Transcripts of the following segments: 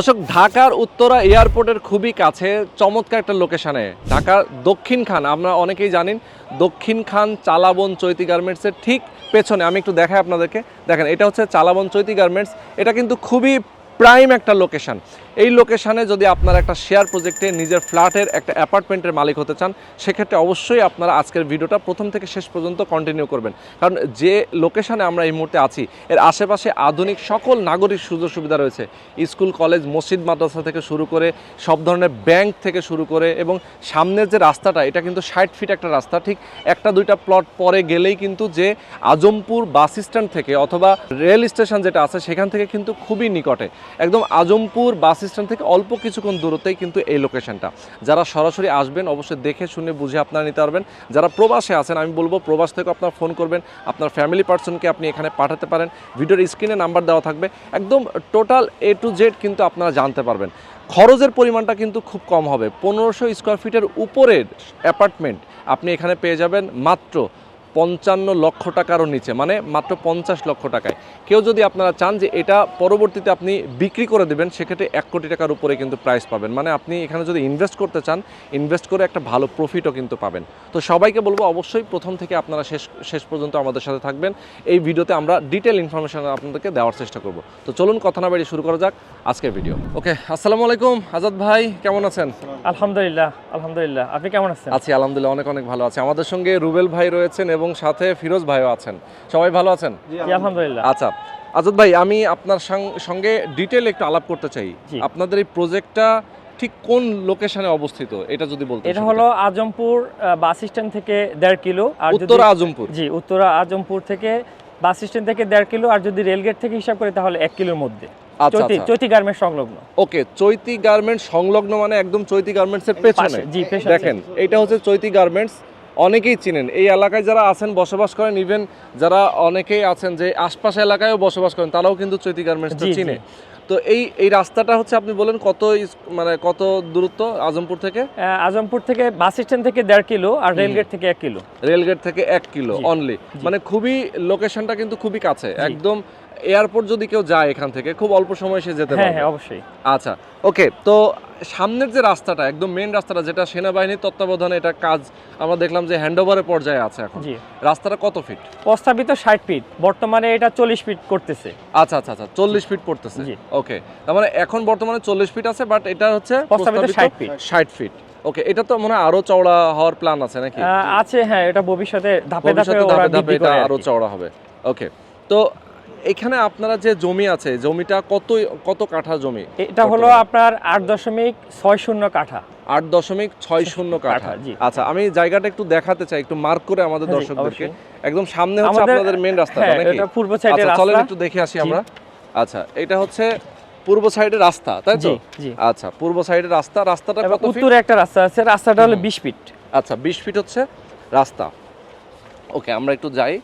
দর্শক, ঢাকার উত্তরা এয়ারপোর্টের খুবই কাছে চমৎকার একটা লোকেশানে ঢাকার দক্ষিণ খান। আমরা অনেকেই জানেন, দক্ষিণ খান চালাবন চৈতি গার্মেন্টসের ঠিক পেছনে। আমি একটু দেখাই আপনাদেরকে। দেখেন, এটা হচ্ছে চালাবন চৈতি গার্মেন্টস। এটা কিন্তু খুবই প্রাইম একটা লোকেশন এই লোকেশানে যদি আপনারা একটা শেয়ার প্রজেক্টে নিজের ফ্ল্যাটের একটা অ্যাপার্টমেন্টের মালিক হতে চান, সেক্ষেত্রে অবশ্যই আপনারা আজকের ভিডিওটা প্রথম থেকে শেষ পর্যন্ত কন্টিনিউ করবেন। কারণ যে লোকেশানে আমরা এই মুহূর্তে আছি, এর আশেপাশে আধুনিক সকল নাগরিক সুযোগ সুবিধা রয়েছে। স্কুল, কলেজ, মসজিদ, মাদ্রাসা থেকে শুরু করে সব ধরনের ব্যাংক থেকে শুরু করে এবং সামনের যে রাস্তাটা, এটা কিন্তু ষাট ফিট একটা রাস্তা, ঠিক একটা দুইটা প্লট পরে গেলেই কিন্তু যে আজমপুর বাস স্ট্যান্ড থেকে অথবা রেল স্টেশন যেটা আছে, সেখান থেকে কিন্তু খুবই নিকটে। একদম আজমপুর বাস স্ট্যান্ড থেকে অল্প কিছুক্ষণ দূরতেই কিন্তু এই লোকেশনটা যারা সরাসরি আসবেন, অবশ্যই দেখে শুনে বুঝে আপনারা নিতে পারবেন। যারা প্রবাসে আছেন, আমি বলব প্রবাস থেকে আপনার ফোন করবেন। আপনার ফ্যামিলি পার্সনকে আপনি এখানে পাঠাতে পারেন। ভিডিওর স্ক্রিনে নাম্বার দেওয়া থাকবে। একদম টোটাল এ টু জেড কিন্তু আপনারা জানতে পারবেন। খরচের পরিমাণটা কিন্তু খুব কম হবে। পনেরোশো স্কোয়ার ফিটের উপরের অ্যাপার্টমেন্ট আপনি এখানে পেয়ে যাবেন মাত্র পঞ্চান্ন লক্ষ টাকারও নিচে মানে মাত্র পঞ্চাশ লক্ষ টাকায়। কেউ যদি আপনারা চান যে এটা পরবর্তীতে আপনি বিক্রি করে দেবেন সেক্ষেত্রে এক কোটি টাকার উপরে কিন্তু প্রাইস পাবেন। মানে আপনি এখানে যদি ইনভেস্ট করতে চান ইনভেস্ট করে একটা ভালো প্রফিটও কিন্তু পাবেন। তো সবাইকে বলব অবশ্যই প্রথম থেকে আপনারা শেষ শেষ পর্যন্ত আমাদের সাথে থাকবেন। এই ভিডিওতে আমরা ডিটেল ইনফরমেশন আপনাদেরকে দেওয়ার চেষ্টা করব। তো চলুন কথা না বাড়ি শুরু করা যাক আজকের ভিডিও ওকে আসসালামু আলাইকুম আজাদ ভাই কেমন আছেন? আলহামদুলিল্লাহ আলহামদুলিল্লাহ। আপনি কেমন আছেন? আছি আলহামদুলিল্লাহ অনেক অনেক ভালো আছে। আমাদের সঙ্গে রুবেল ভাই রয়েছেন এবং সাথে ফিরোজ ভাইও আছেন। সবাই ভালো আছেন? আলহামদুলিল্লাহ। আচ্ছা আজাদ ভাই আমি আপনার সঙ্গে ডিটেল একটু আলাপ করতে চাই। আপনাদের এই প্রজেক্টটা ঠিক কোন লোকেশনে অবস্থিত? এটা যদি বলতে এটা হলো আজমপুর বাস স্ট্যান্ড থেকে দেড় কিলো আর উত্তরা আজমপুর। জি উত্তরা আজমপুর থেকে বাস স্ট্যান্ড থেকে দেড় কিলো আর যদি রেলগেট থেকে হিসাব করি তাহলে এক কিলোর মধ্যে। আচ্ছা চৈতি আচ্ছা। চৈতি গার্মেন্ট সংলগ্ন। ওকে চৈতি গার্মেন্টস সংলগ্ন মানে একদম চৈতি গার্মেন্টস এর পেছনে। জি, পেছনে। দেখেন এটা হচ্ছে চৈতি গার্মেন্টস অনেকেই চিনেন। এই এলাকায় যারা আছেন বসবাস করেন ইভেন যারা অনেকেই আছেন যে আশপাশ এলাকায়ও বসবাস করেন তারাও কিন্তু চৈতি গার্মেন্টস। চিনে। তো এই এই রাস্তাটা হচ্ছে আপনি বলেন কত মানে কত দূরত্ব আজমপুর থেকে? আজমপুর থেকে বাস স্ট্যান্ড থেকে দেড় কিলো আর রেলগেট থেকে এক কিলো। রেলগেট থেকে এক কিলো অনলি মানে খুবই লোকেশনটা কিন্তু খুবই কাছে। একদম এয়ারপোর্ট যদি কেউ যায় এখান থেকে খুব অল্প সময় সে যেতে হ্যাঁ পারবে। হ্যাঁ অবশ্যই। আচ্ছা ওকে তো সামনের যে রাস্তাটা একদম মেন রাস্তাটা যেটা সেনাবাহিনীর তত্ত্বাবধানে এটা কাজ আমরা দেখলাম যে হ্যান্ডওভারের পর্যায়ে আছে এখন। রাস্তাটা কত ফিট প্রস্তাবিত ষাট ফিট বর্তমানে এটা চল্লিশ ফিট করতেছে। আচ্ছা আচ্ছা আচ্ছা চল্লিশ ফিট পড়তেছে। ওকে তার মানে এখন বর্তমানে চল্লিশ ফিট আছে বাট এটা হচ্ছে প্রস্তাবিত ষাট ফিট ষাট ফিট ওকে এটা তো মনে হয় আরও চওড়া হওয়ার প্ল্যান আছে নাকি? আছে হ্যাঁ এটা ভবিষ্যতে ধাপে ধাপে এটা আরও চওড়া হবে। ওকে তো এখানে আপনারা যে জমি আছে জমিটা কত কত কাঠা জমি? এটা হলো আপনার আট দশমিক ছয় শূন্য কাঠা। আট দশমিক ছয় শূন্য কাঠা আচ্ছা আমি জায়গাটা একটু দেখাতে চাই একটু মার্ক করে আমাদের দর্শকদেরকে। একদম সামনে হচ্ছে আপনাদের মেন রাস্তাটা হ্যাঁ নাকি? পূর্ব সাইডের আচ্ছা চলেন একটু দেখে আসি আমরা। আচ্ছা এটা হচ্ছে পূর্ব সাইডের রাস্তা তাই তো? আচ্ছা পূর্ব সাইডের রাস্তা রাস্তাটা কত উত্তরে একটা রাস্তা আছে রাস্তাটা হলো হুম। বিশ ফিট আচ্ছা বিশ ফিট হচ্ছে রাস্তা। ওকে আমরা একটু যাই।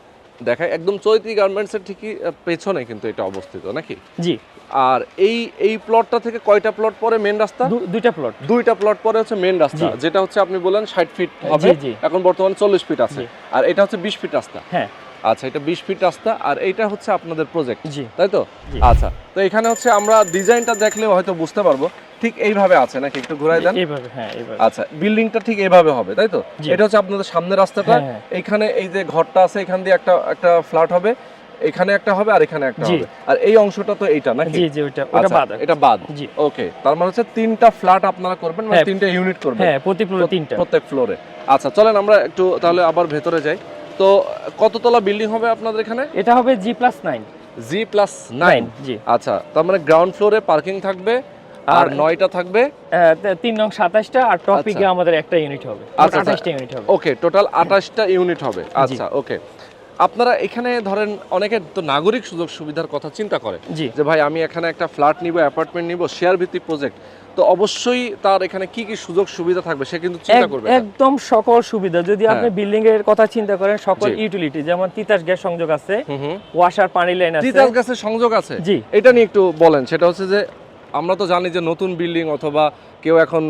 দেখাই একদম চৈতি গার্মেন্টসের ঠিকই পেছনে কিন্তু এটা অবস্থিত নাকি? জি। আর এই এই প্লটটা থেকে কয়টা প্লট পরে মেন রাস্তা? দুইটা প্লট দুইটা প্লট পরে হচ্ছে মেন রাস্তা। যেটা হচ্ছে আপনি বলেন ষাট ফিট হবে। এখন বর্তমানে চল্লিশ ফিট আছে। আর এটা হচ্ছে বিশ ফিট রাস্তা। হ্যাঁ। আচ্ছা এটা বিশ ফিট রাস্তা আর এইটা হচ্ছে আপনাদের প্রজেক্ট জি। তাই তো? আচ্ছা তো এখানে হচ্ছে আমরা ডিজাইনটা দেখলেও হয়তো বুঝতে পারব। ঠিক এইভাবে আছে নাকি? একটু ঘুরাই দেন। এইভাবে হ্যাঁ এইভাবে। আচ্ছা বিল্ডিংটা ঠিক এইভাবে হবে তাই তো? এটা হচ্ছে আপনাদের সামনের রাস্তাটা। হ্যাঁ, হ্যাঁ। এইখানে এই যে ঘরটা আছে এখান দিয়ে একটা একটা ফ্ল্যাট হবে। এখানে একটা হবে আর এখানে একটা হবে। আর এই অংশটা তো এইটা নাকি? জি জি ওইটা ওটা আচ্ছা, বাদ এটা বাদ জি। ওকে তার মানে হচ্ছে তিনটা ফ্ল্যাট আপনারা করবেন মানে হ্যাঁ। তিনটা ইউনিট করবেন। হ্যাঁ প্রতি ফ্লোরে তিনটা। প্রত্যেক ফ্লোরে আচ্ছা চলেন আমরা একটু তাহলে আবার ভেতরে যাই। তো কততলা বিল্ডিং হবে আপনাদের এখানে? এটা হবে G plus nine G plus nine G. আচ্ছা তার মানে গ্রাউন্ড ফ্লোরে পার্কিং থাকবে। আর নয়টা থাকবে? তিন নং সাতাশটা আর টপিকে আচ্ছা। আমাদের একটা ইউনিট হবে। আচ্ছা, আচ্ছা। আঠাশটা ইউনিট হবে। ওকে টোটাল আঠাশটা ইউনিট হবে। আচ্ছা ওকে। আপনারা এখানে ধরেন অনেকে তো নাগরিক সুযোগ সুবিধার কথা চিন্তা করে যে ভাই আমি এখানে একটা ফ্ল্যাট নিব অ্যাপার্টমেন্ট নিব শেয়ার ভিত্তিক প্রজেক্ট। তো অবশ্যই তার এখানে কি কি সুযোগ সুবিধা থাকবে সে কিন্তু চিন্তা করবে একদম সকল সুবিধা। যদি হ্যাঁ। আপনি বিল্ডিং এর কথা চিন্তা করেন সকল ইউটিলিটি যেমন তিতাস গ্যাস সংযোগ আছে ওয়াশার পানি লাইন আছে। তিতাস গ্যাসের সংযোগ আছে? জি। এটা নিয়ে একটু বলেন। সেটা হচ্ছে যে আমরা তো জানি যে নতুন বিল্ডিং অথবা কেউ এখন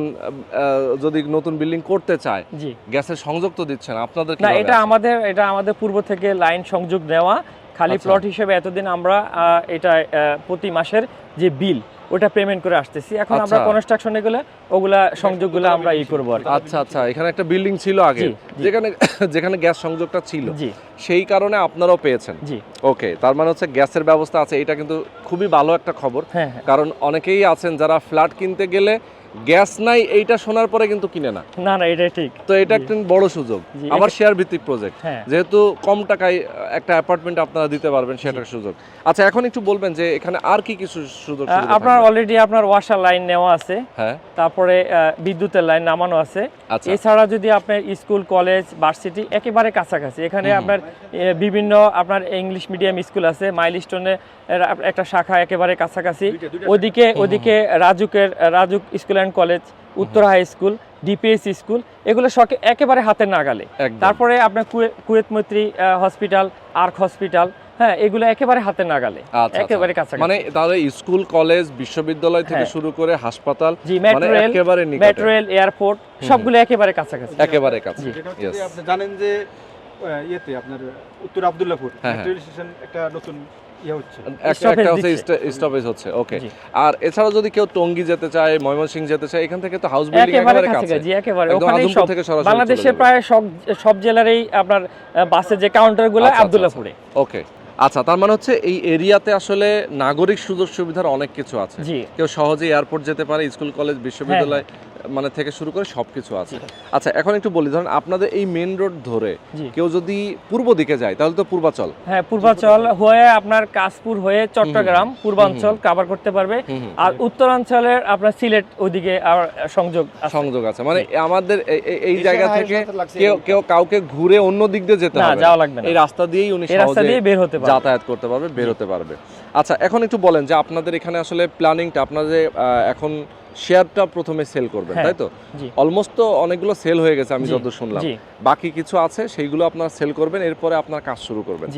যদি নতুন বিল্ডিং করতে চায় জি। গ্যাসের সংযোগ তো দিচ্ছেন আপনাদের না এটা আমাদের এটা আমাদের পূর্ব থেকে লাইন সংযোগ নেওয়া। খালি আচ্ছা। প্লট হিসেবে এতদিন আমরা এটা প্রতি মাসের যে বিল ওটা পেমেন্ট করে আসতেছি। এখন আমরা আচ্ছা। কনস্ট্রাকশনে গেলে ওগুলা সংযোগগুলো আমরা ই করব আর আচ্ছা আচ্ছা এখানে একটা বিল্ডিং ছিল আগে। যেখানে যেখানে গ্যাস সংযোগটা ছিল। জি। সেই কারণে আপনারাও পেয়েছেন। জি। ওকে তার মানে হচ্ছে গ্যাসের ব্যবস্থা আছে। এটা কিন্তু খুবই ভালো একটা খবর। হ্যাঁ হ্যাঁ। কারণ অনেকেই আছেন যারা ফ্ল্যাট কিনতে গেলে গ্যাস নাই এইটা শোনার পরে কিন্তু কিনে না। না না এটা ঠিক। তো এটা একটা বড় সুযোগ। জি, আবার শেয়ার ভিত্তিক প্রজেক্ট যেহেতু কম টাকায় একটা অ্যাপার্টমেন্ট আপনারা দিতে পারবেন সেটা সুযোগ। আচ্ছা এখন একটু বলবেন যে এখানে আর কি কিছু সুযোগ আপনার অলরেডি আপনার ওয়াশার লাইন নেওয়া আছে। হ্যাঁ। তারপরে বিদ্যুতের লাইন নামানো আছে। আচ্ছা। এছাড়া যদি আপনার স্কুল কলেজ ভার্সিটি একেবারে কাছাকাছি এখানে আপনার বিভিন্ন আপনার ইংলিশ মিডিয়াম স্কুল আছে মাইলস্টোনে একটা শাখা একেবারে কাছাকাছি। ওদিকে ওদিকে রাজুকের রাজুক স্কুল অ্যান্ড কলেজ উত্তর হাই স্কুল ডিপিএস স্কুল এগুলো সব একেবারে হাতের নাগালে। তারপরে আপনার কুয়েত মৈত্রী হসপিটাল আর্ক হসপিটাল হ্যাঁ এগুলো একেবারে হাতের নাগালে আচ্ছা, একেবারে আচ্ছা। কাছাকাছি মানে তাহলে স্কুল কলেজ বিশ্ববিদ্যালয় থেকে হ্যাঁ। শুরু করে হাসপাতাল মানে মেট্রো রেল একেবারে মেট্রো রেল এয়ারপোর্ট সবগুলো একেবারে কাছাকাছি একেবারে কাছে হচ্ছে Yes. যে আপনি জানেন যে ইয়েতে আপনার উত্তর আব্দুল্লাপুর হ্যাঁ। মেট্রো স্টেশন একটা নতুন হচ্ছে। একটা হচ্ছে স্টপেজ হচ্ছে ওকে আর এছাড়াও যদি কেউ টঙ্গী যেতে চায় ময়মনসিংহ যেতে চায় এখান থেকে তো হাউস বিল্ডিং একেবারে একেবারে কাছে কাছাকাছি একেবারে। ওখানেই সব বাংলাদেশে প্রায় সব সব জেলারেই আপনার বাসের যে কাউন্টারগুলো আচ্ছা, ওকে আচ্ছা। তার মানে হচ্ছে এই এরিয়াতে আসলে নাগরিক সুযোগ সুবিধার অনেক কিছু আছে। কেউ সহজে এয়ারপোর্ট যেতে পারে স্কুল কলেজ বিশ্ববিদ্যালয় মানে থেকে শুরু করে সবকিছু আছে। আচ্ছা এখন একটু বলি ধরেন আপনাদের এই মেন রোড ধরে কেউ যদি পূর্ব দিকে যায় তাহলে তো পূর্বাচল। হ্যাঁ পূর্বাঞ্চল হয়ে আপনার কাশপুর হয়ে চট্টগ্রাম পূর্বাঞ্চল কভার করতে পারবে। আর উত্তরাঞ্চলের আপনার সিলেট ওইদিকে আর সংযোগ আছে। সংযোগ আছে। মানে আমাদের এই- জায়গা থেকে কেউ কেউ কাউকে ঘুরে অন্য দিক দিয়ে যেতে না হবে। যাওয়া লাগবে না। এই রাস্তা দিয়েই উনি এই রাস্তা সহজে দিয়ে বের হতে পারবে। যাতায়াত করতে পারবে বের হতে পারবে। আচ্ছা এখন একটু বলেন যে আপনাদের এখানে আসলে প্ল্যানিংটা আপনাদের আহ, এখন শেয়ারটা প্রথমে সেল করবেন হ্যাঁ, তাই তো? অলমোস্ট তো অনেকগুলো সেল হয়ে গেছে আমি জি, যত শুনলাম। বাকি কিছু আছে সেইগুলো আপনারা সেল করবেন এরপরে আপনার কাজ শুরু করবেন।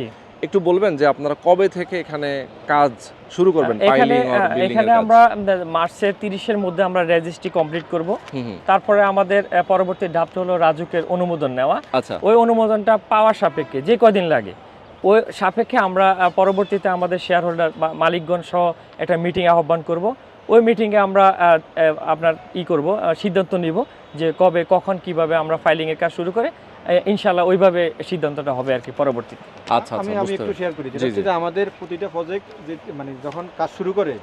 একটু বলবেন যে আপনারা কবে থেকে এখানে কাজ শুরু করবেন এখানে আমরা মার্চের তিরিশের মধ্যে আমরা রেজিস্ট্রি কমপ্লিট করব। তারপরে আমাদের পরবর্তী ধাপটা হলো রাজুকের অনুমোদন নেওয়া। আচ্ছা। ওই অনুমোদনটা পাওয়ার সাপেক্ষে যে কদিন লাগে। ওই সাপেক্ষে আমরা পরবর্তীতে আমাদের শেয়ার হোল্ডার বা মালিকগণ সহ একটা মিটিং আহ্বান করব। ওই মিটিংয়ে আমরা আহ, আহ, আপনার ই করব আহ, সিদ্ধান্ত নিব যে কবে কখন কীভাবে আমরা ফাইলিংয়ের কাজ শুরু করে ইনশাল্লাহ ওইভাবে সিদ্ধান্তটা হবে আর কি পরবর্তীতে। আচ্ছা আমি আচ্ছা আমি একটু শেয়ার করি যেটা আমাদের প্রতিটা প্রজেক্ট যে মানে যখন কাজ শুরু করে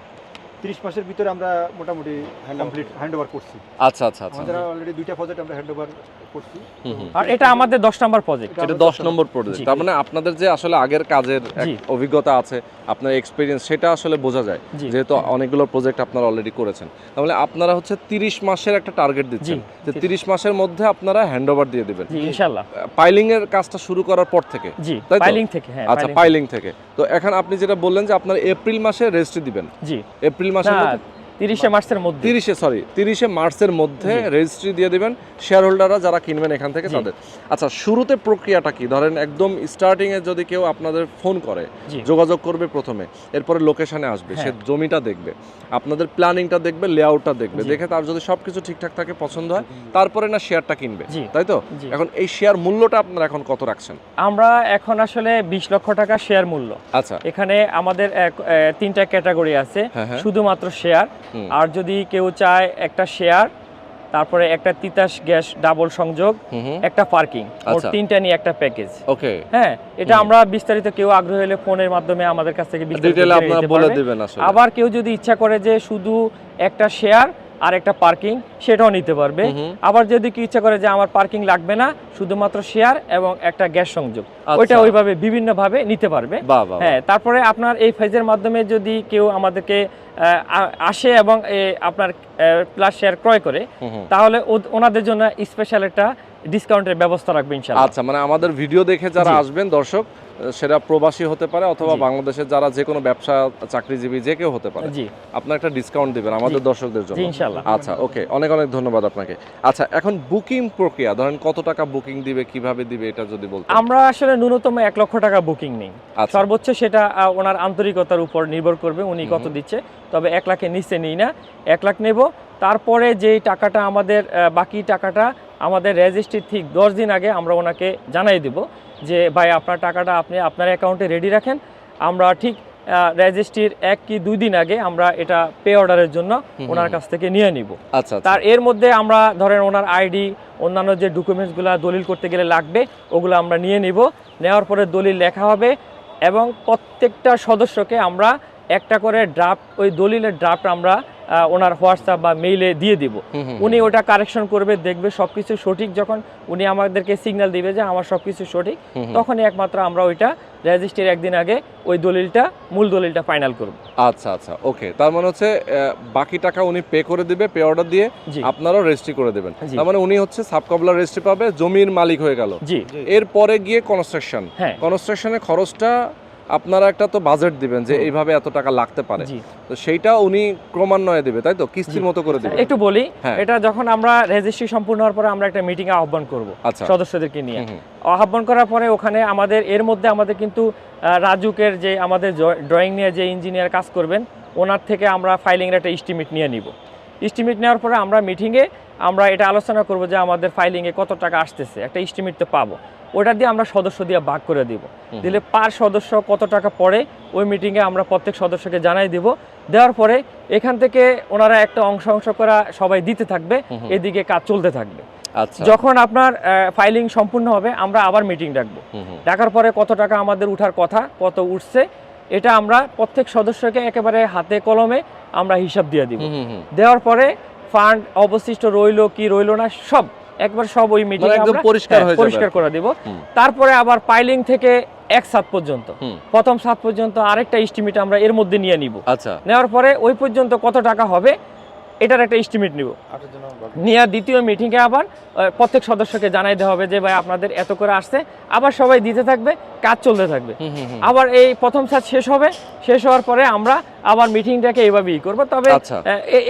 তিরিশ মাসের ভিতরে আমরা মোটামুটি কমপ্লিট হ্যান্ড ওভার করছি। আচ্ছা আচ্ছা আচ্ছা। আমাদের অলরেডি দুইটা প্রজেক্ট আমরা হ্যান্ড ওভার করছি। আর এটা আমাদের দশ নম্বর প্রজেক্ট এটা এটা আমরা দশ নম্বর প্রজেক্ট তার মানে আপনাদের যে আসলে আগের কাজের অভিজ্ঞতা আছে আপনার এক্সপিরিয়েন্স সেটা আসলে বোঝা যায়। যেহেতু অনেকগুলো প্রজেক্ট আপনারা অলরেডি করেছেন। তাহলে আপনারা হচ্ছে তিরিশ মাসের একটা টার্গেট দিচ্ছেন। যে জি। তিরিশ মাসের মধ্যে আপনারা হ্যান্ড ওভার দিয়ে দিবেন। পাইলিং এর কাজটা শুরু করার পর থেকে। জি? ফাইলিং থেকে হ্যাঁ আচ্ছা পাইলিং থেকে। তো এখন আপনি যেটা বললেন যে আপনার এপ্রিল মাসে রেজিস্ট্রি দিবেন। জি। এপ্রিল মাসের তিরিশে মার্চের মধ্যে। তিরিশে সরি তিরিশে মার্চের মধ্যে রেজিস্ট্রি দিয়ে দিবেন শেয়ার হোল্ডাররা যারা কিনবেন এখান থেকে তাদের। আচ্ছা শুরুতে প্রক্রিয়াটা কি? ধরেন একদম স্টার্টিং এ যদি কেউ আপনাদের ফোন করে যোগাযোগ করবে প্রথমে এরপরে লোকেশনে আসবে সে হ্যাঁ। জমিটা দেখবে আপনাদের প্ল্যানিংটা দেখবে লেআউটটা দেখবে দেখে তার যদি সবকিছু ঠিকঠাক থাকে পছন্দ হয় তারপরে না শেয়ারটা কিনবে তাই তো? এখন এই শেয়ার মূল্যটা আপনারা এখন কত রাখছেন? আমরা এখন আসলে বিশ লক্ষ টাকা শেয়ার মূল্য। আচ্ছা। এখানে আমাদের তিনটা ক্যাটাগরি আছে হ্যাঁ হ্যাঁ। শুধুমাত্র শেয়ার। আর যদি কেউ চায় একটা শেয়ার তারপরে একটা তিতাস গ্যাস ডাবল সংযোগ একটা পার্কিং আচ্ছা। তিনটা নিয়ে একটা প্যাকেজ। ওকে। হ্যাঁ এটা আমরা বিস্তারিত কেউ আগ্রহী হলে ফোনের মাধ্যমে আমাদের কাছ থেকে বিস্তারিত আপনারা বলে পারবে। দিবেন আসলে। আবার কেউ যদি ইচ্ছা করে যে শুধু একটা শেয়ার আর একটা পার্কিং সেটাও নিতে পারবে। আবার যদি কি ইচ্ছা করে যে আমার পার্কিং লাগবে না শুধুমাত্র শেয়ার এবং একটা গ্যাস সংযোগ আচ্ছা। ওইটা ওইভাবে বিভিন্ন ভাবে নিতে পারবে। হ্যাঁ তারপরে আপনার এই ফেজের মাধ্যমে যদি কেউ আমাদেরকে আসে এবং আপনার প্লাস শেয়ার ক্রয় করে। তাহলে ওনাদের জন্য স্পেশাল একটা ডিসকাউন্টের ব্যবস্থা রাখবে ইনশাআল্লাহ। আচ্ছা মানে আমাদের ভিডিও দেখে যারা আসবেন দর্শক সেটা প্রবাসী হতে পারে অথবা। বাংলাদেশের যারা যে কোনো ব্যবসা চাকরিজীবী যে কেউ হতে পারে। জি। আপনার একটা ডিসকাউন্ট দিবেন আমাদের দর্শকদের জন্য। ইনশাআল্লাহ। আচ্ছা ওকে অনেক অনেক ধন্যবাদ আপনাকে। আচ্ছা এখন বুকিং প্রক্রিয়া ধরেন কত টাকা বুকিং দিবে কীভাবে দিবে এটা যদি বলতেন। আমরা আসলে ন্যূনতম এক লক্ষ টাকা বুকিং নেই। আচ্ছা। সর্বোচ্চ সেটা ওনার আন্তরিকতার উপর নির্ভর করবে উনি কত দিচ্ছে। তবে এক লাখের নিচে নিই না। এক লাখ নেব। তারপরে যেই টাকাটা আমাদের বাকি টাকাটা আমাদের রেজিস্ট্রি ঠিক দশ দিন আগে আমরা ওনাকে জানাই দেব যে ভাই আপনার টাকাটা আপনি আপনার অ্যাকাউন্টে রেডি রাখেন। আমরা ঠিক রেজিস্ট্রির এক কি দুই দিন আগে আমরা এটা পে অর্ডারের জন্য ওনার কাছ থেকে নিয়ে নিব। আচ্ছা আচ্ছা। তার এর মধ্যে আমরা ধরেন ওনার আইডি অন্যান্য যে ডকুমেন্টসগুলো দলিল করতে গেলে লাগবে ওগুলো আমরা নিয়ে নিব। নেওয়ার পরে দলিল লেখা হবে এবং প্রত্যেকটা সদস্যকে আমরা একটা করে ড্রাফট ওই দলিলের ড্রাফট আমরা ওনার হোয়াটসঅ্যাপ বা মেইলে দিয়ে দিব। উনি ওটা কারেকশন করবে দেখবে সবকিছু সঠিক যখন উনি আমাদেরকে সিগন্যাল দিবে যে আমার সবকিছু সঠিক। তখনই একমাত্র আমরা ওইটা রেজিস্ট্রির একদিন আগে ওই দলিলটা মূল দলিলটা ফাইনাল করব। আচ্ছা আচ্ছা ওকে তার মানে হচ্ছে বাকি টাকা উনি পে করে দিবে পে অর্ডার দিয়ে আপনারাও রেজিস্ট্রি করে দেবেন। তার মানে উনি হচ্ছে সাবকবলার রেজিস্ট্রি পাবে জমির মালিক হয়ে গেল। জি। এরপরে গিয়ে কনস্ট্রাকশন হ্যাঁ। কনস্ট্রাকশনের খরচটা আপনারা একটা তো বাজেট দিবেন যে এইভাবে এত টাকা লাগতে পারে। তো সেইটা উনি ক্রমান্বয়ে দেবে তাই তো? কিস্তির মতো করে দেবে। একটু বলি হ্যাঁ। এটা যখন আমরা রেজিস্ট্রি সম্পূর্ণ হওয়ার পরে আমরা একটা মিটিং আহ্বান করব আচ্ছা। সদস্যদেরকে নিয়ে। আহ্বান করার পরে ওখানে আমাদের এর মধ্যে আমাদের কিন্তু রাজুকের যে আমাদের ড্রয়িং নিয়ে যে ইঞ্জিনিয়ার কাজ করবেন ওনার থেকে আমরা ফাইলিংয়ের একটা এস্টিমেট নিয়ে নিব। এস্টিমেট নেওয়ার পরে আমরা মিটিংয়ে আমরা এটা আলোচনা করব যে আমাদের ফাইলিংয়ে কত টাকা আসতেছে। একটা এস্টিমেট তো পাবো। ওটা দিয়ে আমরা সদস্য দিয়ে ভাগ করে দিব। দিলে পার সদস্য কত টাকা পড়ে ওই মিটিংয়ে আমরা প্রত্যেক সদস্যকে জানাই দিব। দেওয়ার পরে এখান থেকে ওনারা একটা অংশ অংশ করা সবাই দিতে থাকবে। এদিকে কাজ চলতে থাকবে। আচ্ছা। যখন আপনার ফাইলিং সম্পূর্ণ হবে আমরা আবার মিটিং ডাকবো। ডাকার পরে কত টাকা আমাদের উঠার কথা কত উঠছে এটা আমরা প্রত্যেক সদস্যকে একেবারে হাতে কলমে আমরা হিসাব দিয়ে দিব। দেওয়ার পরে ফান্ড অবশিষ্ট রইল কি রইল না সব একবার সব ওই মিটিং মানে একদম পরিষ্কার পরিষ্কার করে দিব। তারপরে আবার পাইলিং থেকে এক সাত পর্যন্ত। প্রথম সাত পর্যন্ত আরেকটা ইস্টিমেট আমরা এর মধ্যে নিয়ে নিব। আচ্ছা। নেওয়ার পরে ওই পর্যন্ত কত টাকা হবে এটার একটা এস্টিমেট নিব। আটের জন্য বাকি। নিয়ে দ্বিতীয় মিটিংয়ে আবার প্রত্যেক সদস্যকে জানাই দেওয়া হবে যে ভাই আপনাদের এত করে আসছে। আবার সবাই দিতে থাকবে কাজ চলতে থাকবে। আবার এই প্রথম সাজ শেষ হবে। শেষ হওয়ার পরে আমরা আবার মিটিংটাকে এইভাবেই করব। তবে আচ্ছা।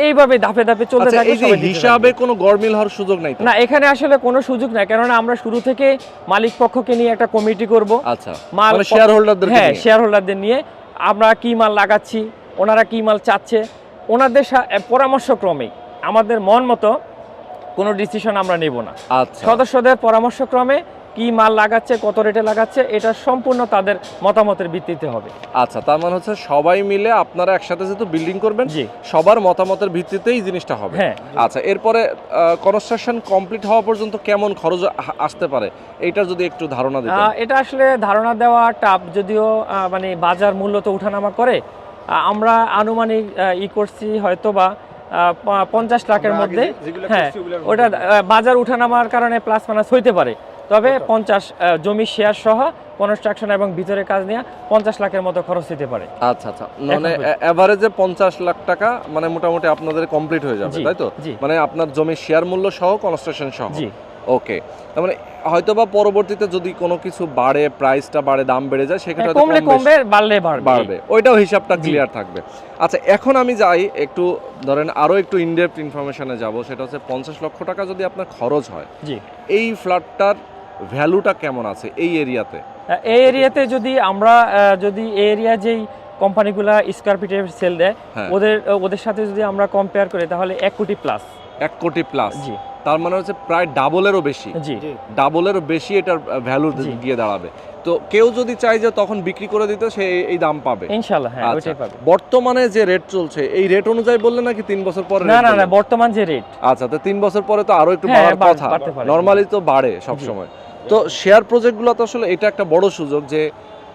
এইভাবে ধাপে ধাপে চলতে আচ্ছা থাকবে। হিসাবে। কোনো গরমিল হওয়ার সুযোগ নাই না এখানে আসলে কোনো সুযোগ নাই। কেননা আমরা শুরু থেকে মালিক পক্ষকে নিয়ে একটা কমিটি করব। আচ্ছা। মানে শেয়ার হোল্ডারদের হ্যাঁ শেয়ার হোল্ডারদের নিয়ে আমরা কি মাল লাগাচ্ছি ওনারা কি মাল চাচ্ছে ওনাদের সা- এ, পরামর্শক্রমে আমাদের মন মতো কোনো ডিসিশন আমরা নেব না। আচ্ছা। সদস্যদের পরামর্শক্রমে কি মাল লাগাচ্ছে কত রেটে লাগাচ্ছে এটা সম্পূর্ণ তাদের মতামতের ভিত্তিতে হবে। আচ্ছা তার মানে হচ্ছে সবাই মিলে আপনারা একসাথে যেহেতু বিল্ডিং করবেন সবার মতামতের ভিত্তিতেই জিনিসটা হবে। হ্যাঁ। আচ্ছা এরপরে কনস্ট্রাকশন কমপ্লিট হওয়া পর্যন্ত কেমন খরচ আসতে পারে? এটা যদি একটু ধারণা দিতেন। এটা আসলে ধারণা দেওয়া টাপ যদিও মানে বাজার মূল্য তো ওঠানামা করে আমরা আনুমানিক ই করছি হয়তো বা পঞ্চাশ লাখের মধ্যে। হ্যাঁ, ওটা বাজার উঠানামার কারণে প্লাস মাইনাস হইতে পারে। তবে পঞ্চাশ জমি শেয়ার সহ কনস্ট্রাকশন এবং ভিতরে কাজ নিয়ে পঞ্চাশ লাখের মতো খরচ হতে পারে। আচ্ছা আচ্ছা। মানে। এভারেজে পঞ্চাশ লাখ টাকা মানে মোটামুটি আপনাদের কমপ্লিট হয়ে যাবে তাই তো? মানে আপনার জমির শেয়ার মূল্য সহ কনস্ট্রাকশন সহ। ওকে তার মানে হয়তো বা পরবর্তীতে যদি কোনো কিছু বাড়ে প্রাইসটা বাড়ে দাম বেড়ে যায় সেক্ষেত্রে কমলে কমবে বাড়লে বাড়বে। ওইটাও হিসাবটা ক্লিয়ার থাকবে। আচ্ছা এখন আমি যাই একটু ধরেন আরও একটু ইনডেপথ ইনফরমেশনে যাব সেটা হচ্ছে পঞ্চাশ লক্ষ টাকা যদি আপনার খরচ হয় জি। এই ফ্ল্যাটটার ভ্যালুটা কেমন আছে এই এরিয়াতে এই এরিয়াতে যদি আমরা যদি এই এরিয়া যেই কোম্পানিগুলা স্কোয়ার ফিটে সেল দেয় হ্যাঁ। ওদের ওদের সাথে যদি আমরা কম্পেয়ার করি তাহলে এক কোটি প্লাস এক কোটি প্লাস জি। তার মানে হচ্ছে প্রায় ডাবলেরও বেশি। ডাবলেরও বেশি এটার ভ্যালু। গিয়ে দাঁড়াবে। তো কেউ যদি চায় যে তখন বিক্রি করে দিতে সে এই- দাম পাবে। হ্যাঁ আচ্ছা। ওইটাই পাবে। বর্তমানে যে রেট চলছে এই রেট অনুযায়ী বললে নাকি তিন বছর পরে না না না বর্তমান যে রেট আচ্ছা তো তিন বছর পরে তো আরও একটু হ্যাঁ, বাড়ার কথা। নর্মালি তো বাড়ে সব সময় তো শেয়ার প্রজেক্টগুলো তো আসলে এটা একটা বড় সুযোগ যে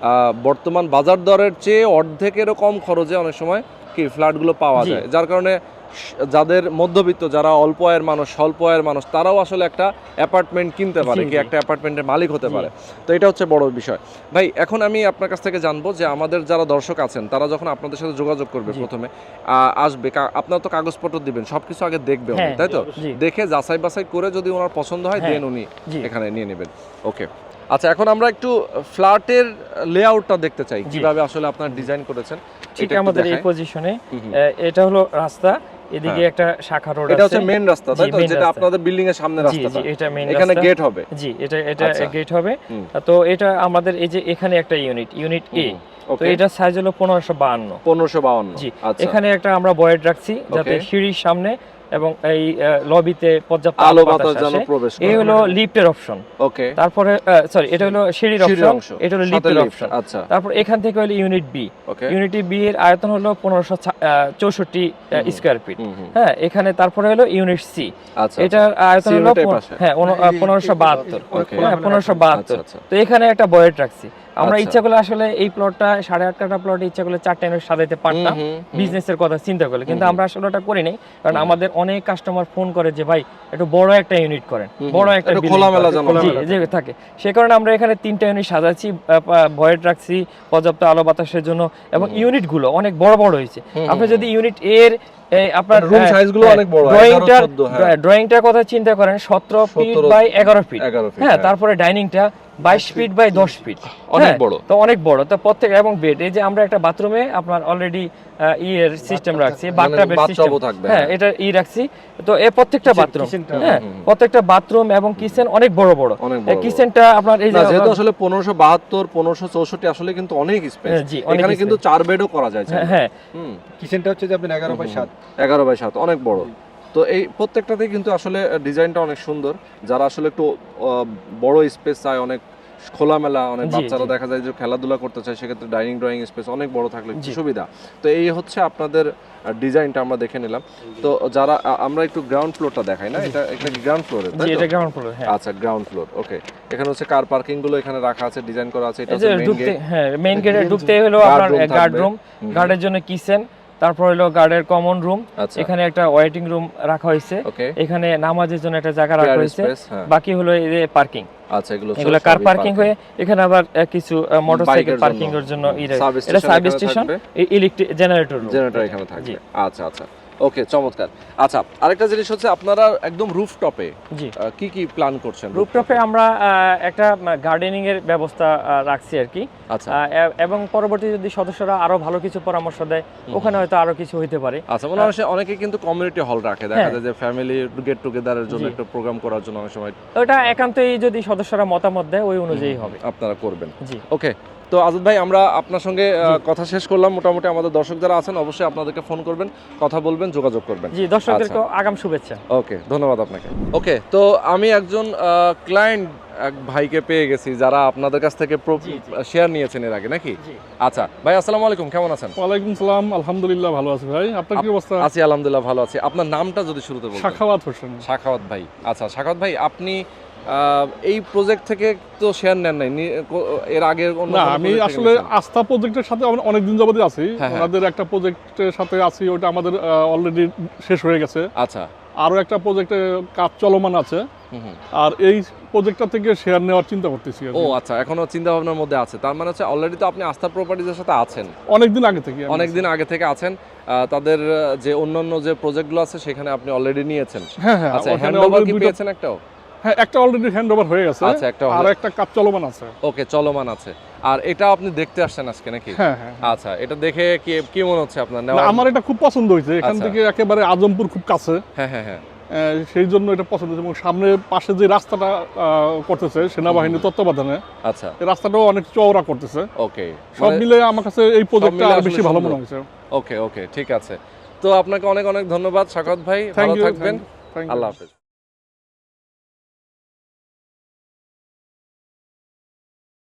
আহ, বর্তমান বাজার দরের চেয়ে অর্ধেকেরও কম খরচে অনেক সময় কি ফ্ল্যাটগুলো পাওয়া যায়। যার কারণে যাদের মধ্যবিত্ত যারা অল্প আয়ের মানুষ স্বল্প আয়ের মানুষ তারাও আসলে একটা অ্যাপার্টমেন্ট কিনতে পারে কি একটা অ্যাপার্টমেন্টের মালিক হতে পারে। তো এটা হচ্ছে বড় বিষয়। ভাই এখন আমি আপনার কাছ থেকে জানব যে আমাদের যারা দর্শক আছেন তারা যখন আপনাদের সাথে যোগাযোগ করবে প্রথমে আসবে আপনার তো কাগজপত্র দিবেন সবকিছু আগে দেখবে হ্যাঁ, তাই তো? দেখে যাচাই বাছাই করে যদি ওনার পছন্দ হয় হ্যাঁ, দেন উনি এখানে নিয়ে নেবেন। ওকে। আচ্ছা এখন আমরা একটু ফ্ল্যাটের লেআউটটা দেখতে চাই কীভাবে আসলে আপনার ডিজাইন করেছেন। ঠিক আমাদের এই পজিশনে। এটা হলো রাস্তা এদিকে হ্যাঁ। একটা শাখা রোড এটা হচ্ছে মেইন রাস্তা তাই তো? যেটা আপনাদের বিল্ডিং এর সামনে রাস্তা রাস্তাটা। জি এটা মেইন এখানে গেট হবে? জি এটা এটা আচ্ছা। গেট হবে। তো এটা আমাদের এই যে এখানে একটা ইউনিট ইউনিট এ তো এটা সাইজ হলো পনেরোশো বাহান্ন। পনেরোশো বাউন্ন জি আচ্ছা। এখানে একটা আমরা বয়েড রাখছি যাতে সিঁড়ির সামনে এবং এই লবিতে পর্যাপ্ত আলো বাতাস যেন। প্রবেশ এই হলো লিফটের অপশন ওকে তারপরে সরি এটা হলো সিঁড়ির অপশন এটা হলো লিফটের অপশন আচ্ছা। তারপর এখান থেকে হলো unit B okay unit B এর আয়তন হলো পনেরোশো চৌষট্টি হুম। স্কোয়ার ফিট হ্যাঁ এখানে তারপরে হলো ইউনিট সি আচ্ছা এটার আয়তন হলো। হ্যাঁ পনেরোশো বাহাত্তর। Okay. হ্যাঁ পনেরোশো আচ্ছা আচ্ছা। তো এখানে একটা বয়েট রাখছি। আমরা আচ্ছা। ইচ্ছা করলে আসলে এই প্লটটা সাড়ে আট কাটা প্লটে ইচ্ছা করলে চারটে ইউনিট সাজাইতে পারতাম। বিজনেসের কথা চিন্তা করলে। কিন্তু আমরা আসলে ওটা করি নাই কারণ আমাদের অনেক কাস্টমার ফোন করে যে ভাই একটু বড় একটা ইউনিট করেন। বড় একটা। যে থাকে। সে কারণে আমরা এখানে তিনটা ইউনিট সাজাচ্ছি ভয়েড রাখছি পর্যাপ্ত আলো বাতাসের জন্য এবং। ইউনিটগুলো অনেক বড় বড় হয়েছে। আপনি যদি ইউনিট এর এই আপনার রুম সাইজগুলো অনেক বড় 11, 14, হ্যাঁ। ড্রয়িংটার কথা চিন্তা করেন সতেরো ফিট বাই 11 ফিট হ্যাঁ তারপরে ডাইনিংটা বাইশ ফিট বাই দশ ফিট অনেক বড়। তো অনেক বড়। তো প্রত্যেক এবং বেড এই যে আমরা একটা বাথরুমে আপনার অলরেডি ইয়ের সিস্টেম রাখছি মানে বাথটাবও সিস্টেম হ্যাঁ হ্যাঁ। এটা ই রাখছি। তো এই প্রত্যেকটা বাথরুম হ্যাঁ। প্রত্যেকটা বাথরুম এবং কিচেন অনেক বড় বড়। বড় বড়। কিচেনটা আপনার এই যেহেতু আসলে পনেরোশো বাহাত্তর পনেরোশো চৌষট্টি আসলে কিন্তু অনেক স্পেস হ্যাঁ, জি, এখানে কিন্তু চার বেডও করা যায় হ্যাঁ, হ্যাঁ। কিচেনটা হচ্ছে যে আপনার এগারো বাই হুম, সাত। এগারো বাই সাত অনেক বড়। তো এই প্রত্যেকটাতে কিন্তু আসলে ডিজাইনটা অনেক সুন্দর। যারা আসলে একটু বড় স্পেস চায় অনেক খোলামেলা অনেক বাচ্চারা দেখা যায় যে খেলাধুলা করতে চায় সেক্ষেত্রে ডাইনিং ড্রয়িং স্পেস অনেক বড় থাকলে সুবিধা। তো এই হচ্ছে আপনাদের ডিজাইনটা আমরা দেখে নিলাম। তো যারা আমরা একটু গ্রাউন্ড ফ্লোরটা দেখাই না? এটা এটা গ্রাউন্ড ফ্লোরে এটা গ্রাউন্ড ফ্লোর হ্যাঁ। আচ্ছা গ্রাউন্ড ফ্লোর ওকে এখানে হচ্ছে কার পার্কিংগুলো এখানে রাখা আছে ডিজাইন করা আছে এটা হচ্ছে মেইন গেট হ্যাঁ মেইন গেটে ঢুকতে হলো আপনার গার্ড রুম গার্ডের জন্য কিচেন তারপর হলো গার্ডের কমন রুম এখানে একটা ওয়েটিং রুম রাখা হয়েছে। এখানে নামাজের জন্য একটা জায়গা রাখা হয়েছে। হ্যাঁ। বাকি হলো এই যে পার্কিং আচ্ছা এগুলো এগুলো কার পার্কিং হয়ে এখানে আবার কিছু মোটরসাইকেল পার্কিং এর জন্য। এটা substation electric generator generator এখানে থাকবে। আচ্ছা আচ্ছা। ওকে চমৎকার। আচ্ছা আরেকটা জিনিস হচ্ছে আপনারা একদম রুফটপে জি। কি কি প্ল্যান করছেন রুপটপে আমরা একটা গার্ডেনিং এর ব্যবস্থা রাখছি আর কি। আচ্ছা। এবং পরবর্তী যদি সদস্যরা আরও ভালো কিছু পরামর্শ দেয় ওখানে হয়তো আরও কিছু হইতে পারে। আচ্ছা মনে হয় অনেকে কিন্তু কমিউনিটি হল রাখে। দেখা হ্যাঁ। যায় যে ফ্যামিলি গেট টুগেদারের জন্য। একটা প্রোগ্রাম করার জন্য অনেক সময় ওটা একান্তই যদি সদস্যরা মতামত দেয় ওই অনুযায়ী হবে। আপনারা করবেন। জি। ওকে তো আজাদ ভাই আমরা আপনার সঙ্গে কথা শেষ করলাম। মোটামুটি আমাদের দর্শক যারা আছেন অবশ্যই আপনাদেরকে ফোন করবেন কথা বলবেন যোগাযোগ করবেন। জি দর্শকদেরকে আচ্ছা। আগাম শুভেচ্ছা। ওকে ধন্যবাদ আপনাকে। ওকে তো আমি একজন ক্লায়েন্ট এক ভাইকে পেয়ে গেছি যারা আপনাদের কাছ থেকে। শেয়ার নিয়েছেন এর আগে নাকি? আচ্ছা ভাই আসসালামু আলাইকুম কেমন আছেন? ওয়ালাইকুম সালাম আলহামদুলিল্লাহ ভালো আছি ভাই। আপনার কি অবস্থা? আছি আলহামদুলিল্লাহ ভালো আছি। আপনার নামটা যদি শুরুতে বলতেন। শাখাওয়াত হোসেন। শাখাওয়াত ভাই। আচ্ছা শাখাওয়াত ভাই আপনি এই প্রজেক্ট থেকে তো শেয়ার নেন নাই এর আগে না আমি আসলে আস্থা প্রজেক্টের সাথে অনেক দিন যাবতই আছি। হ্যাঁ, হ্যাঁ। ওনাদের একটা প্রজেক্টের সাথে আছি ওটা আমাদের অলরেডি শেষ হয়ে গেছে। আচ্ছা। আরও একটা প্রজেক্টে কাজ চলমান আছে। আর এই প্রজেক্টটা থেকে শেয়ার নেওয়ার চিন্তা করতেছি ও আচ্ছা এখনও চিন্তা ভাবনার মধ্যে আছে। তার মানে হচ্ছে অলরেডি তো আপনি আস্থা প্রপার্টিজের সাথে আছেন। অনেকদিন আগে থেকে অনেকদিন আগে থেকে আছেন। তাদের যে অন্যান্য যে প্রজেক্টগুলো আছে সেখানে আপনি অলরেডি নিয়েছেন। হ্যাঁ হ্যাঁ আচ্ছা ওখানে হ্যান্ড ওভার already কি পেয়েছেন একটাও? হ্যাঁ একটা অলরেডি হ্যান্ড ওভার হয়ে গেছে। আচ্ছা, একটা আর একটা কাজ চলমান আছে। ওকে চলমান আছে। আর এটা আপনি দেখতে আসছেন আজকে নাকি? হ্যাঁ হ্যাঁ আচ্ছা এটা দেখে কি কি মনে হচ্ছে আপনার? না, আমার এটা খুব পছন্দ হয়েছে। এখান আচ্ছা। থেকে একেবারে আজমপুর খুব কাছে। হ্যাঁ হ্যাঁ হ্যাঁ। সেই জন্য এটা পছন্দ হয়েছে। এবং সামনে পাশে যে রাস্তাটা করতেছে সেনাবাহিনীর তত্ত্বাবধানে আচ্ছা। এই রাস্তাটাও অনেক চওড়া করতেছে। ওকে। সব মিলে আমার কাছে এই প্রজেক্টটা বেশি ভালো মনে হয়েছে। ওকে ওকে ঠিক আছে। তো আপনাকে অনেক অনেক ধন্যবাদ সাকত ভাই। থ্যাংক ভালো ইউ থাকবেন। আল্লাহ হাফেজ।